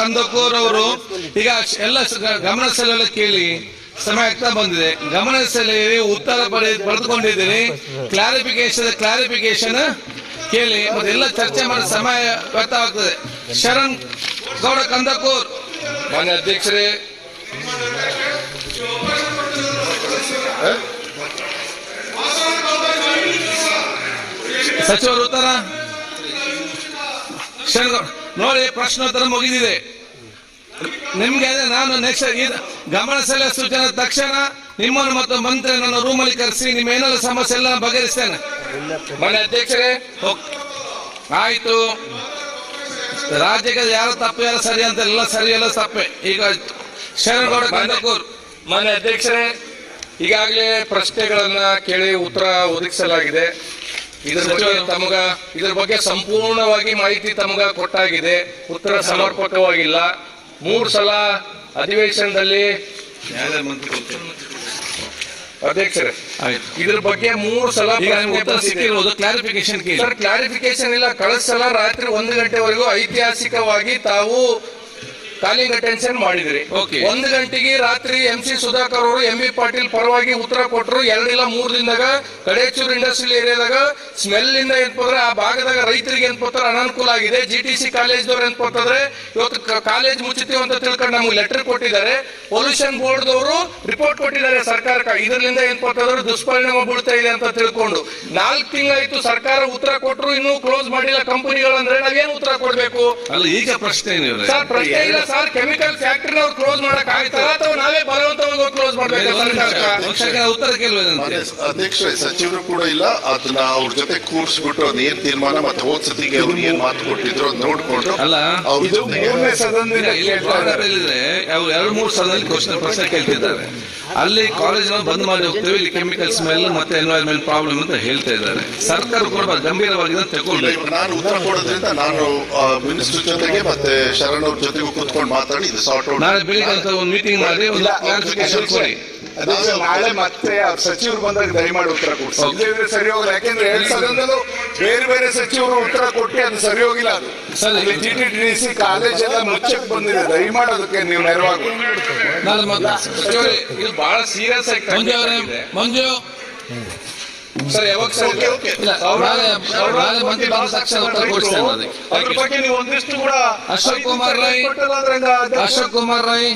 ಕಂದಕೂರ್ ಅವರು ಈಗ ಎಲ್ಲ ಗಮನ ಸೆಳೆಯಲು ಕೇಳಿ ಸಮಯ ಆಗ್ತಾ ಬಂದಿದೆ. ಗಮನ ಸೆಲೆಯಲ್ಲಿ ಉತ್ತರ ಪಡೆ ಪಡೆದುಕೊಂಡಿದ್ದೀರಿ ಕ್ಲಾರಿಫಿಕೇಶನ್ ಕ್ಲಾರಿಫಿಕೇಶನ್ ಕೇಳಿ. ಮತ್ತೆಲ್ಲ ಚರ್ಚೆ ಮಾಡಿ ಸಮಯ ವ್ಯರ್ಥವಾಗ್ತದೆ ಶರಣ್ ಗೌಡ ಕಂದಕೂರ್. ಮಾನ್ಯ ಅಧ್ಯಕ್ಷರೇ. ಸಚಿವರು ಉತ್ತರ? ನೋಡಿ, ಪ್ರಶ್ನೋತ್ತರ ಮುಗಿದಿದೆ. ನಿಮ್ಗೆ ನಾನು ನೆಕ್ಸ್ಟ್ ಗಮನ ಸೆಳೆಯ ಸೂಚನೆ ತಕ್ಷಣ ನಿಮ್ಮನ್ನು ಮತ್ತು ಮಂತ್ರಿ ನನ್ನ ರೂಮಲ್ಲಿ ಕರೆಸಿ, ನಿಮ್ಮ ಏನಾದ್ರು ಸಮಸ್ಯೆ ಎಲ್ಲ ಬಗೆಹರಿಸ್ತೇನೆ. ಮನೆ ಅಧ್ಯಕ್ಷರೇ. ಆಯ್ತು. ರಾಜ್ಯಕ್ಕೆ ಯಾರು ತಪ್ಪು, ಯಾರು ಸರಿ ಅಂತ ಎಲ್ಲ ಸರಿ, ಎಲ್ಲ ತಪ್ಪೆ. ಈಗ ಶರಣಗೌಡ ಕಂದಕೂರ್ ಮನೆ ಅಧ್ಯಕ್ಷರೇ, ಈಗಾಗಲೇ ಪ್ರಶ್ನೆಗಳನ್ನ ಕೇಳಿ ಉತ್ತರ ಒದಗಿಸಲಾಗಿದೆ. ಇದ್ರ ಬಗ್ಗೆ ತಮಗ ಇದ್ರ ಬಗ್ಗೆ ಸಂಪೂರ್ಣವಾಗಿ ಮಾಹಿತಿ ತಮಗ ಕೊಟ್ಟಾಗಿದೆ. ಉತ್ತರ ಸಮರ್ಪಕವಾಗಿಲ್ಲ. ಮೂರು ಸಲ ಅಧಿವೇಶನದಲ್ಲಿ ಅಧ್ಯಕ್ಷರೇ ಇದ್ರ ಬಗ್ಗೆ ಮೂರು ಸಲ ಕ್ಲಾರಿಫಿಕೇಶನ್ ಕ್ಲಾರಿಫಿಕೇಶನ್ ಇಲ್ಲ. ಕಳೆದ ಸಲ ರಾತ್ರಿ ಒಂದು ಗಂಟೆವರೆಗೂ ಐತಿಹಾಸಿಕವಾಗಿ ತಾವು ಕಾಲಿಂಗ್ ಅಟೆನ್ಷನ್ ಮಾಡಿದ್ರಿ. Okay. ಒಂದು ಗಂಟೆಗೆ ರಾತ್ರಿ ಎಂ ಸಿ ಸುಧಾಕರ್ ಅವರು ಎಂ ಬಿ ಪಾಟೀಲ್ ಪರವಾಗಿ ಉತ್ತರ ಕೊಟ್ಟರು ಎರಡಿಲ್ಲ ಮೂರ್ ದಿನದಾಗ ಕಡೇಚೂರು ಇಂಡಸ್ಟ್ರಿಯಲ್ ಏರಿಯಾದಾಗ ಸ್ಮೆಲ್ ಇಂದ ಏನ್ಪಂದ್ರೆ ಆ ಭಾಗದಾಗ ರೈತರಿಗೆ ಏನ್ಪಂದ್ರೆ ಅನಾನುಕೂಲ ಆಗಿದೆ. ಜಿ ಟಿ ಸಿ ಕಾಲೇಜ್ದವ್ರು ಏನ್ಪಂತಂದ್ರೆ ಇವತ್ತು ಕಾಲೇಜ್ ಮುಚ್ಚುತ್ತೀವಿ ಅಂತ ತಿಳ್ಕೊಂಡು ನಮ್ಗೆ ಲೆಟರ್ ಕೊಟ್ಟಿದ್ದಾರೆ. ಪೊಲ್ಯೂಷನ್ ಬೋರ್ಡ್ದವರು ರಿಪೋರ್ಟ್ ಕೊಟ್ಟಿದ್ದಾರೆ ಸರ್ಕಾರಕ್ಕೆ. ಇದರಿಂದ ಏನ್ಪಂತಂದ್ರೆ ದುಷ್ಪರಿಣಾಮ ಬೀಳ್ತಾ ಇದೆ ಅಂತ ತಿಳ್ಕೊಂಡು. ನಾಲ್ಕು ತಿಂಗಳಾಯ್ತು ಸರ್ಕಾರ ಉತ್ತರ ಕೊಟ್ಟರು ಇನ್ನೂ ಕ್ಲೋಸ್ ಮಾಡಿಲ್ಲ ಕಂಪನಿಗಳು ಅಂದ್ರೆ ನಾವೇನು ಉತ್ತರ ಕೊಡ್ಬೇಕು? ಅಲ್ಲ ಈಗ ಪ್ರಶ್ನೆ ಸರ್ ಪ್ರಶ್ನೆ ಇಲ್ಲ ಸರ್ ಕೆಮಿಕಲ್ ಫ್ಯಾಕ್ಟರಿ ಅವ್ರು ಕ್ಲೋಸ್ ಮಾಡಕ್ ಆಗ್ತಾರ ಅಥವಾ ನಾವೇ ಬಲವಂತವಾಗಿ ಕ್ಲೋಸ್ ಮಾಡ್ಬೇಕು ಸರ್ಕಾರಕ್ಕೆ? ಉತ್ತರ ಅಧ್ಯಕ್ಷ ಸಚಿವರು ಕೂಡ ಇಲ್ಲ. ಅದನ್ನ ಅವ್ರ ಜೊತೆ ಕೂರ್ಸ್ಬಿಟ್ಟು ಅದ್ ಏನ್ ತೀರ್ಮಾನ ಮತ್ತೆ ಹೋದ್ ಸತಿಗೆ ಅವ್ರು ಏನ್ ಮಾತು ಕೊಟ್ಟಿದ್ರು ಅದ್ ನೋಡ್ಕೊಂಡು ಅಲ್ಲ ಅವ್ರ ಜೊತೆಗೆ ಅವ್ರು ಎರಡು ಮೂರು ಸಲದಲ್ಲಿ ಕ್ವಶನ್ ಪ್ರಶ್ನೆ ಕೇಳ್ತಿದ್ದಾರೆ. ಅಲ್ಲಿ ಕಾಲೇಜ್ ಬಂದ್ ಮಾಡಿ ಹೋಗ್ತೇವೆ ಇಲ್ಲಿ ಕೆಮಿಕಲ್ ಸ್ಮೆಲ್ ಮತ್ತೆ ಎನ್ವೈರ್ಮೆಂಟ್ ಪ್ರಾಬ್ಲಮ್ ಅಂತ ಹೇಳ್ತಾ ಇದ್ದಾರೆ. ಸರ್ಕಾರ ಕೂಡ ಗಂಭೀರವಾಗಿ ತಗೊಳ್ಬೇಕು ನಾನು ಉತ್ತರ ಕೊಡೋದ್ರಿಂದ ನಾನು ಮಿನಿಸ್ಟರ್ ಜೊತೆಗೆ ಮತ್ತೆ ಶರಣ್ ಅವ್ರ ಜೊತೆಗೂ ಕೂತ್ಕೊಂಡು ಮಾತಾಡಿ ಇದು ಸಾರ್ಟ್ ಔಟ್ ನಾಳೆ ಬೆಳಿಗ್ಗೆ ಅಂತ ಒಂದು ಮೀಟಿಂಗ್ ಮಾಡಿ ಒಂದು ಕ್ಲಾರಿಫಿಕೇಶನ್ ಕೊಡಿ. ನಾಳೆ ಮತ್ತೆ ಆ ಸಚಿವರು ಬಂದಾಗ ದಯಮಾಡಿ ಉತ್ತರ ಕೊಡಿ. ಇಲ್ಲದಿದ್ರೆ ಸರಿ ಹೋಗಲ್ಲ ಯಾಕೆಂದ್ರೆ ಎರಡ್ ಸದನದಲ್ಲೂ ಬೇರೆ ಬೇರೆ ಸಚಿವರು ಉತ್ತರ ಕೊಟ್ಟು ಅದು ಸರಿ ಹೋಗಿಲ್ಲ ಅದು. ಸರಿ. ಅಲ್ಲಿ T T D C college ಎಲ್ಲ ಮುಚ್ಚಕ್ ಬಂದಿದೆ. ದಯಮಾಡಿ ಅದಕ್ಕೆ ನೀವು ನೆರವಾಗಿ. ಇದು ಬಹಳ ಸೀರಿಯಸ್ ಆಗಿ ಮಂಜು ಸರ್ ಯಾವಾಗ ಅದ್ರ ಬಗ್ಗೆ ನೀವು ಒಂದಿಷ್ಟು ಕೂಡ ಅಶೋಕ್ ಕುಮಾರ್ ರೈ. ಅಶೋಕ್ ಕುಮಾರ್ ರೈ.